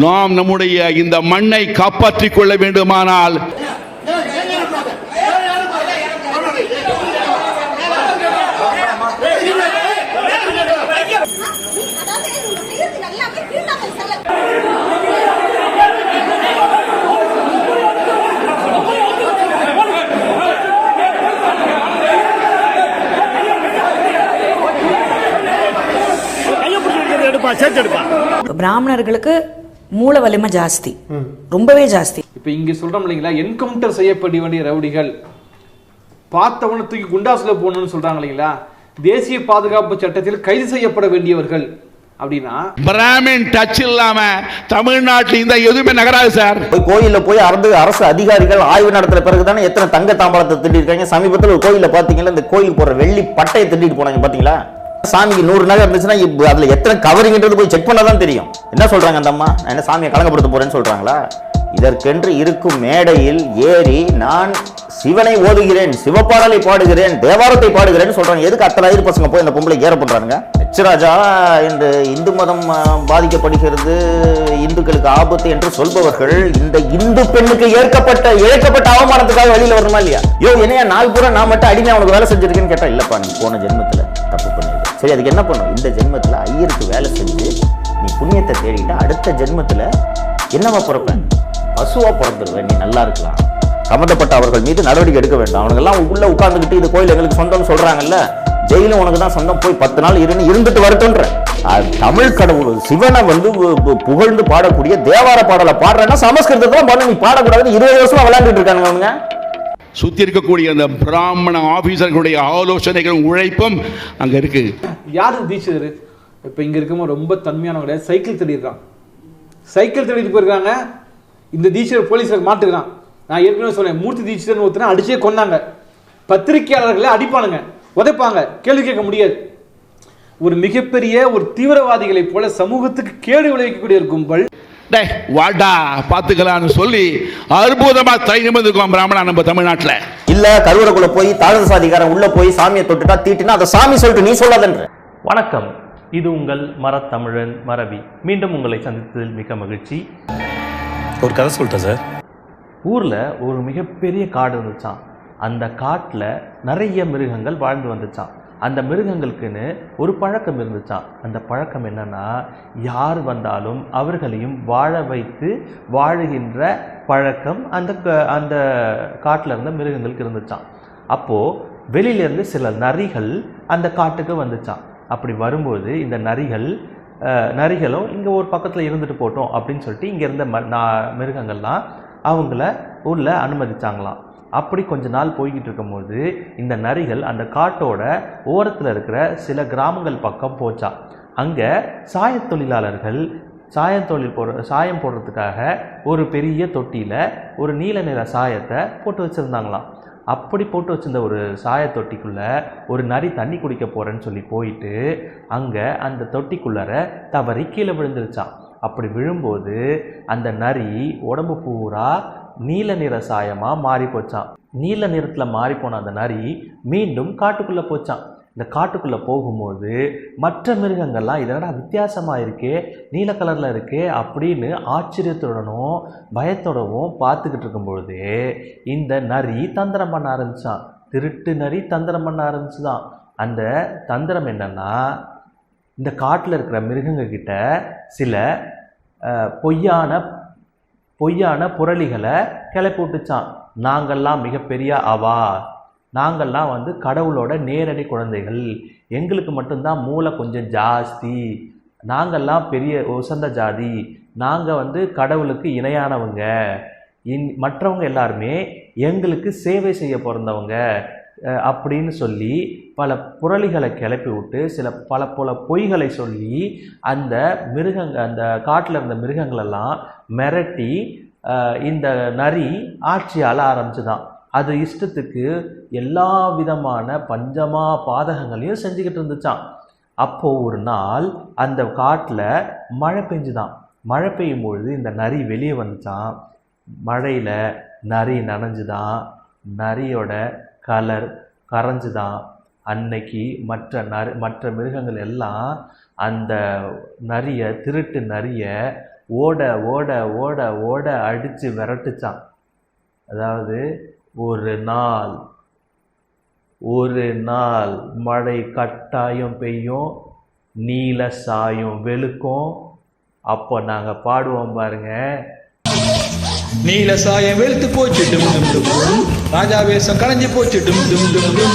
நாம் நம்முடைய இந்த மண்ணை காப்பாற்றிக் கொள்ள வேண்டுமானால் பிராமணர்களுக்கு மூல வலிமை ஜாஸ்தி. ரொம்பவே ஜாஸ்தி. இப்போ இங்கே சொல்கிறோம் இல்லைங்களா என்கவுண்டர் செய்யப்பட வேண்டிய ரவுடிகள். பார்த்தவன தூக்கி குண்டாசுல போகணும்னு சொல்கிறாங்க இல்லைங்களா தேசிய பாதுகாப்பு சட்டத்தில் கைது செய்யப்பட வேண்டியவர்கள் அப்படின்னா பிராமின் டச் இல்லாம தமிழ்நாட்டில் இந்த எதுவுமே நகராது சார். போய் கோயில்ல போய் அரசு அரசு அதிகாரிகள் ஆய்வு நடத்துற பிறகு தானே எத்தனை தங்க தாம்பாளத்தை திட்டிருக்காங்க சமீபத்தில் ஒரு கோயில்ல பாத்தீங்களா இந்த கோயில் போற வெள்ளி பட்டையை திட்டிட்டு போனாங்க பாத்தீங்களா சாமிக்கு நூறு நகை இருந்துச்சுன்னா இப்போ அதுல எத்தனை கவரிங்ன்றது போய் செக் பண்ண தான் தெரியும். என்ன சொல்றாங்க அந்த அம்மா? என்ன சாமியை கலங்கப்படுத்த போறேன்னு சொல்றாங்களா? இதற்கென்று இருக்கும் மேடையில் ஏறி நான் சிவனை ஓதுகிறேன் சிவப்பாடலை பாடுகிறேன் தேவாரத்தை பாடுகிறேன்னு சொல்றாங்க. எதுக்கு அத்தனை ஐயர் பசங்க போய் இந்த பொம்பளை ஏற பண்றாங்க எச்சராஜா என்று இந்து மதம் பாதிக்கப்படுகிறது. இந்துக்களுக்கு ஆபத்து என்று சொல்பவர்கள் இந்த இந்து பெண்ணுக்கு ஏற்கப்பட்ட இழைக்கப்பட்ட அவமானத்துக்காக வெளியில வரணுமா இல்லையா? யோ என்னையா நாள் பூரா நான் மட்டும் அடிமை அவனுக்கு வேலை செஞ்சிருக்கேன்னு கேட்டா இல்லப்பா நீ போன ஜென்மத்துல சரி அதுக்கு என்ன பண்ணும் இந்த ஜென்மத்தில் ஐயருக்கு வேலை செஞ்சு நீ புண்ணியத்தை தேடிட்டு அடுத்த ஜென்மத்தில் என்னவா பிறப்பேன் பசுவா பிறந்துருவேன் நீ நல்லா இருக்கலாம். சம்மந்தப்பட்ட அவர்கள் மீது நடவடிக்கை எடுக்க வேண்டாம். அவனுங்கெல்லாம் உள்ளே உட்காந்துக்கிட்டு இது கோயில் எங்களுக்கு சொந்தம்னு சொல்கிறாங்கல்ல ஜெயிலும் உனக்கு தான் சொந்தம். போய் பத்து நாள் இருந்து இருந்துட்டு வரட்டுன்ற அது தமிழ் கடவுள் சிவனை வந்து புகழ்ந்து பாடக்கூடிய தேவார பாடலை பாடுறேன்னா சமஸ்கிருதத்துல பண்ணு நீ பாடக்கூடாதுன்னு இருபது வருஷமா விளையாண்டுட்டு இருக்காங்க அவனுங்க. சுத்தி இருக்கக்கூடிய அந்த பிராமண ஆபீசர்களுடைய ஆலோசனைகளும் உழைப்பும் அங்க இருக்கு. யார் தீட்சிதர்? இப்போ இங்கே இருக்கவங்க ரொம்ப தன்மையானவங்க கிடையாது. சைக்கிள் திருடிடுறான் சைக்கிள் திருடிட்டு போயிருக்காங்க. இந்த தீட்சிதர் போலீஸில் மாட்டுக்கிறான் நான் ஏற்கனவே சொன்னேன் மூர்த்தி தீட்சிதர்னு ஒருத்தனை அடிச்சே கொண்டாங்க பத்திரிகையாளர்களை அடிப்பானுங்க உதைப்பாங்க. கேள்வி கேட்க முடியாது. ஒரு மிகப்பெரிய ஒரு தீவிரவாதிகளைப் போல சமூகத்துக்கு கேடு விளைவிக்கக்கூடிய ஒரு கும்பல் டேய் வாடா பாத்துக்கலாம்னு சொல்லி அற்புதமா தை நிமிர்ந்துக்குவான் பிராமணா நம்ம தமிழ்நாட்டுல. இல்ல கருவறைக்குள்ள போய் தாழ்ந்த சாதிக்காரன் உள்ள போய் சாமியை தொட்டுட்டா தீட்டினா அதை சாமி சொல்லிட்டு நீ சொல்லாதன்ற. வணக்கம். இது உங்கள் மரத்தமிழன் மரபி. மீண்டும் உங்களை சந்தித்ததில் மிக மகிழ்ச்சி. ஒரு கதை சொல்லிட்டேன் சார். ஊரில் ஒரு மிகப்பெரிய காடு இருந்துச்சாம். அந்த காட்டில் நிறைய மிருகங்கள் வாழ்ந்து வந்துச்சாம். அந்த மிருகங்களுக்குன்னு ஒரு பழக்கம் இருந்துச்சாம் அந்த பழக்கம் என்னன்னா யார் வந்தாலும் அவர்களையும் வாழ வைத்து வாழுகின்ற பழக்கம் அந்த க- அந்த காட்டில் இருந்த மிருகங்களுக்கு இருந்துச்சான் அப்போது வெளியிலேருந்து சில நரிகள் அந்த காட்டுக்கு வந்துச்சான் அப்படி வரும்போது இந்த நரிகள் நரிகளும் இங்கே ஒரு பக்கத்தில் இருந்துட்டு போட்டோம் அப்படின்னு சொல்லிட்டு இங்கே இருந்த ம நா- மிருகங்கள்லாம் அவங்கள உள்ள அனுமதிச்சாங்களாம். அப்படி கொஞ்ச நாள் போய்கிட்டு இருக்கும்போது இந்த நரிகள் அந்த காட்டோட ஓரத்தில் இருக்கிற சில கிராமங்கள் பக்கம் போச்சா. அங்கே சாயத் தொழிலாளர்கள் சாயம் தொழில் போடுற சாயம் போடுறதுக்காக ஒரு பெரிய தொட்டியில் ஒரு நீல நிற சாயத்தை போட்டு வச்சுருந்தாங்களாம். அப்படி போட்டு வச்சிருந்த ஒரு சாய தொட்டிக்குள்ளே ஒரு நரி தண்ணி குடிக்க போகிறேன்னு சொல்லி போயிட்டு அங்கே அந்த தொட்டிக்குள்ளார தவறி கீழே விழுந்துருச்சான் அப்படி விழும்போது அந்த நரி உடம்பு பூரா நீல நிற சாயமாக மாறி போச்சான் நீல நிறத்தில் மாறி போன அந்த நரி மீண்டும் காட்டுக்குள்ளே போச்சான் இந்த காட்டுக்குள்ளே போகும்போது மற்ற மிருகங்கள்லாம் இதனடா வித்தியாசமாக இருக்கே நீல கலரில் இருக்கே அப்படின்னு ஆச்சரியத்துடனும் பயத்தோடவும் பார்த்துக்கிட்டு இருக்கும்பொழுது இந்த நரி தந்திரம் பண்ண ஆரம்பித்தான் திருட்டு நரி தந்திரம் பண்ண ஆரம்பிச்சுதான். அந்த தந்திரம் என்னன்னா இந்த காட்டில் இருக்கிற மிருகங்கக்கிட்ட சில பொய்யான பொய்யான புரளிகளை கிளப்பி விட்டுச்சான் நாங்கள்லாம் மிகப்பெரிய அவா நாங்கள்லாம் வந்து கடவுளோட நேரடி குழந்தைகள். எங்களுக்கு மட்டும்தான் மூளை கொஞ்சம் ஜாஸ்தி. நாங்கள்லாம் பெரிய உசந்த ஜாதி. நாங்கள் வந்து கடவுளுக்கு இணையானவங்க. இன் மற்றவங்க எல்லாருமே எங்களுக்கு சேவை செய்ய பிறந்தவங்க. அப்படின்னு சொல்லி பல புரளிகளை கிளப்பி விட்டு சில பல பல பொய்களை சொல்லி அந்த மிருகங்க அந்த காட்டில் இருந்த மிருகங்களெல்லாம் மிரட்டி இந்த நரி ஆட்சி ஆள ஆரம்பிச்சுதான். அது இஷ்டத்துக்கு எல்லா விதமான பஞ்சமா பாதகங்களையும் செஞ்சுக்கிட்டு இருந்துச்சான் அப்போது ஒரு நாள் அந்த காட்டில் மழை பெஞ்சுதான். மழை பெய்யும் பொழுது இந்த நரி வெளியே வந்துச்சான் மழையில் நரி நனைஞ்சுதான். நரியோட கலர் கரைஞ்சுதான். அன்னைக்கு மற்ற நரி மற்ற மிருகங்கள் எல்லாம் அந்த நரியை திருட்டு நரியை ஓட ஓட ஓட ஓட அடித்து விரட்டுச்சான் அதாவது ஒரு நாள் ஒரு நாள் மழை கட்டாயம் பெய்யும் நீல சாயம் வெளுக்கும். அப்போ நாங்கள் பாடுவோம் பாருங்க. நீல சாயம் வெளுத்து போச்சு. ராஜா வேஷம் களைஞ்சு போச்சு டும் டும் டும் டும்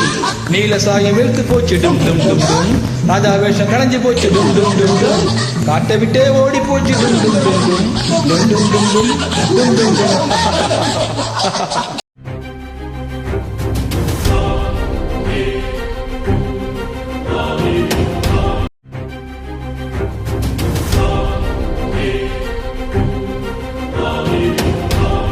நீல சாயம் வெளுத்து போச்சு டும் டும் டும் டும் ராஜா வேஷம் களைஞ்சு போச்சு டும் டும் டும் டும் காட்டை விட்டே ஓடி போச்சு டும் டும் டும் டும் டும் டும் டும் டும் டும் டும் டும் டும்